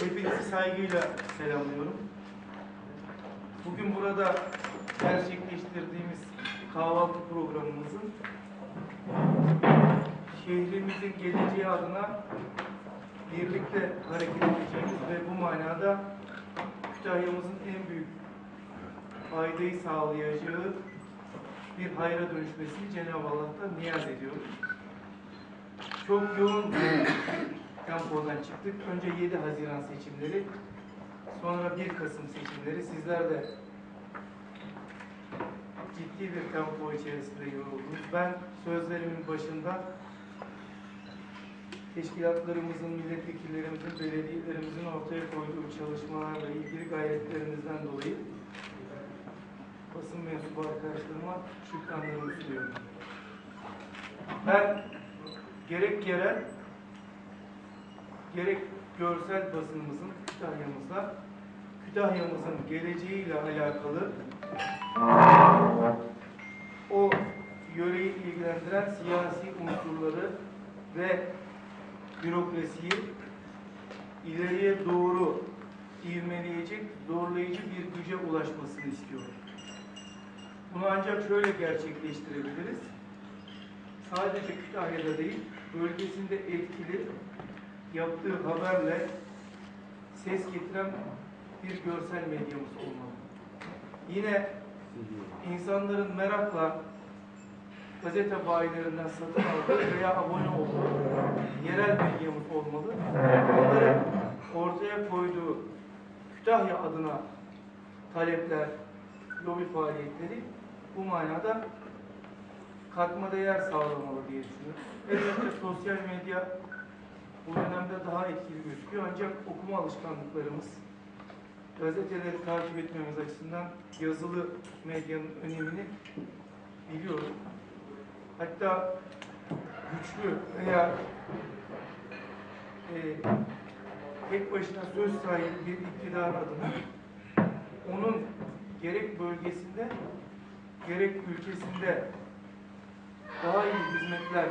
Hepinizi saygıyla selamlıyorum. Bugün burada gerçekleştirdiğimiz kahvaltı programımızın şehrimizin geleceği adına birlikte hareket edeceğimiz ve bu manada Kütahya'mızın en büyük faydayı sağlayacağı bir hayra dönüşmesini Cenab-ı Allah'tan niyaz ediyoruz. Çok yoğun tempodan çıktık. Önce 7 Haziran seçimleri, sonra 1 Kasım seçimleri. Sizler de ciddi bir tempo içerisinde yoruldunuz. Ben sözlerimin başında teşkilatlarımızın, milletvekillerimizin, belediyelerimizin ortaya koyduğu çalışmalarla ilgili gayretlerinizden dolayı basın mensubu arkadaşlarıma şükranlarımı sunuyorum. Ben gerek yerel, gerek görsel basınımızın Kütahya'mızda, Kütahya'mızın geleceğiyle alakalı o yöreyi ilgilendiren siyasi unsurları ve bürokrasiyi ileriye doğru ivmeleyecek, zorlayıcı bir güce ulaşmasını istiyorum. Bunu ancak şöyle gerçekleştirebiliriz. Sadece Kütahya'da değil, bölgesinde etkili yaptığı haberle ses getiren bir görsel medyamız olmalı. Yine insanların merakla gazete bayilerinden satın aldığı veya abone olduğu yerel medyamız olmalı. Onların ortaya koyduğu Kütahya adına talepler, lobi faaliyetleri bu manada katma değer sağlamalı diye düşünüyorum. Elbette sosyal medya bu dönemde daha etkili gözüküyor ancak okuma alışkanlıklarımız, gazeteleri takip etmemiz açısından yazılı medyanın önemini biliyorum. Hatta güçlü veya e, tek başına söz sahibi bir iktidar adına onun gerek bölgesinde gerek ülkesinde daha iyi hizmetler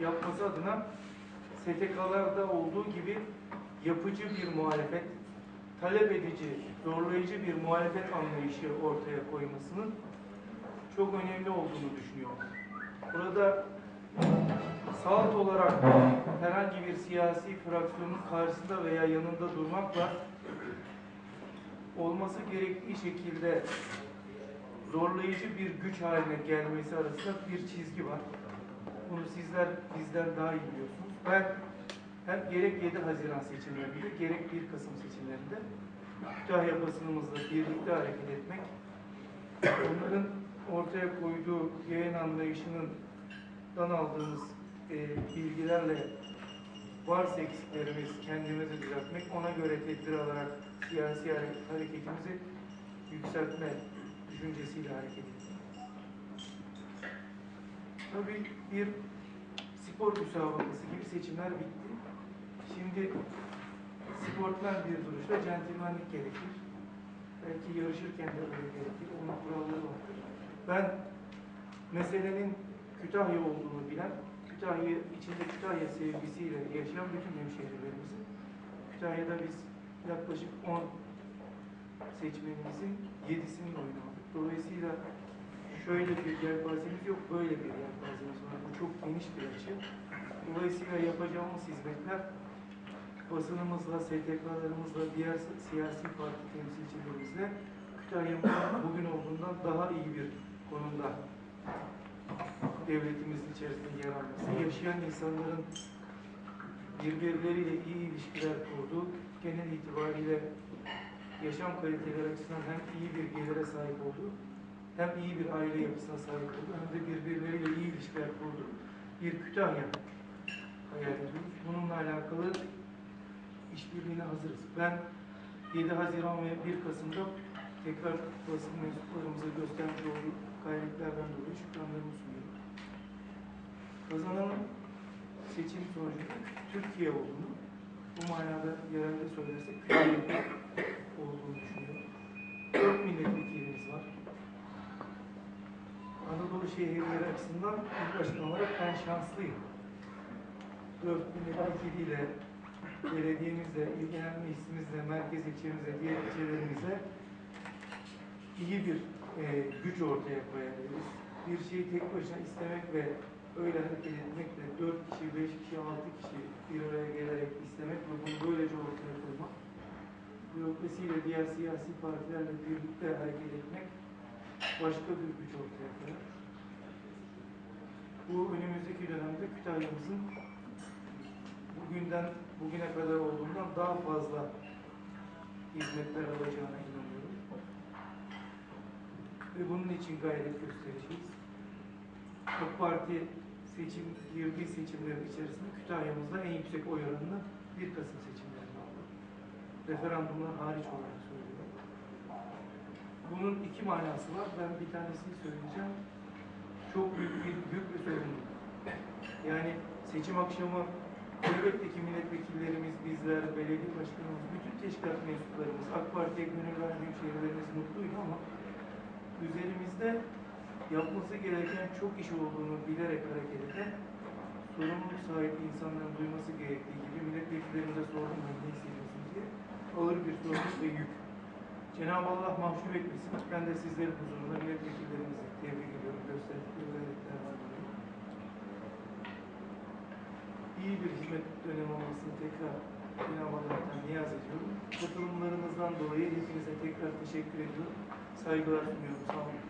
yapması adına STK'larda olduğu gibi yapıcı bir muhalefet, talep edici, zorlayıcı bir muhalefet anlayışı ortaya koymasının çok önemli olduğunu düşünüyorum. Burada salt olarak herhangi bir siyasi fraksiyonun karşısında veya yanında durmakla olması gerektiği şekilde zorlayıcı bir güç haline gelmesi arasında bir çizgi var. Bunu sizler bizden daha iyi biliyorsunuz. Ben hem gerek 7 Haziran seçimlerinde gerek 1 Kasım seçimlerinde Kütahya basınımızla birlikte hareket etmek, onların ortaya koyduğu yayın anlayışının dan aldığımız e, bilgilerle varsa eksiklerimiz kendimizi düzeltmek, ona göre tedbir alarak siyasi hare- hareketimizi yükseltme düşüncesiyle hareket etmek. Tabii bir spor müsabakası gibi seçimler bitti. Şimdi sportmen bir duruşla centilmenlik gerekir. Belki yarışırken de öyle gerekir. Onun kuralları vardır. Ben meselenin Kütahya olduğunu bilen, Kütahya içinde Kütahya sevgisiyle yaşayan bütün hemşehrilerimizin Kütahya'da biz yaklaşık 10 seçmenimizin 7'sinin oyunu aldık. Dolayısıyla şöyle bir yelpazemiz yok, böyle bir yelpazemiz var. Bu çok geniş bir açı. Dolayısıyla yapacağımız hizmetler basınımızla, STK'larımızla, diğer siyasi parti temsilcilerimizle Kütahya'mızın bugün olduğundan daha iyi bir konumda devletimizin içerisinde yer alması, yaşayan insanların birbirleriyle iyi ilişkiler kurduğu, genel itibariyle yaşam kaliteleri açısından hem iyi bir gelire sahip olduğu, hem iyi bir aile yapısına sahip olduğu, hem de birbirleriyle iyi ilişkiler kurduğu bir Kütahya hayal ediyoruz. Bununla alakalı işbirliğine hazırız. Ben 7 Haziran ve 1 Kasım'da tekrar basın mensuplarımıza göstermiş olduğu gayretlerden dolayı şükranlarımı sunuyorum. Kazananın seçim sonucunda Türkiye olduğunu, bu manada yerelde söylersek Türkiye olduğunu düşünüyorum. Dört milletvekilimiz var. Anadolu şehirleri açısından il başkanı olarak ben şanslıyım. Dört milletvekiliyle belediyemizle, il genel meclisimizle, merkez ilçemizle, diğer ilçelerimize iyi bir e, güç ortaya koyabiliriz. Bir şeyi tek başına istemek ve öyle hareket etmekle dört kişi, beş kişi, altı kişi bir araya gelerek istemek ve bunu böylece ortaya koymak, bürokrasiyle diğer siyasi partilerle birlikte hareket etmek başka bir güç ortaya koyar. Bu önümüzdeki dönemde Kütahya'mızın bugünden bugüne kadar olduğundan daha fazla hizmetler alacağına inanıyorum. Ve bunun için gayret göstereceğiz. AK Parti seçim, girdiği seçimlerin içerisinde Kütahya'mızda en yüksek oy oranını 1 Kasım seçimlerinde aldı. Referandumlar hariç olarak söylüyorum. Bunun iki manası var. Ben bir tanesini söyleyeceğim. Çok büyük bir yük ve sorumluluk. Yani seçim akşamı elbette ki milletvekillerimiz, bizler, belediye başkanımız, bütün teşkilat mensuplarımız, AK Parti'ye gönül veren büyükşehirlerimiz mutluydu ama üzerimizde yapması gereken çok iş olduğunu bilerek hareket eden sorumluluk sahibi insanların duyması gerektiği gibi milletvekillerimize sordum ne hissediyorsunuz diye ağır bir sorumluluk ve yük. Cenab-ı Allah mahcup etmesin. Ben de sizlerin huzurunda milletvekillerimizi tebrik ediyorum. Gösterdikleri gayretlerden dolayı. İyi bir hizmet dönemi olmasını tekrar Cenab-ı Allah'tan niyaz ediyorum. Katılımlarınızdan dolayı hepinize tekrar teşekkür ediyorum. Saygılar sunuyorum. Sağ olun.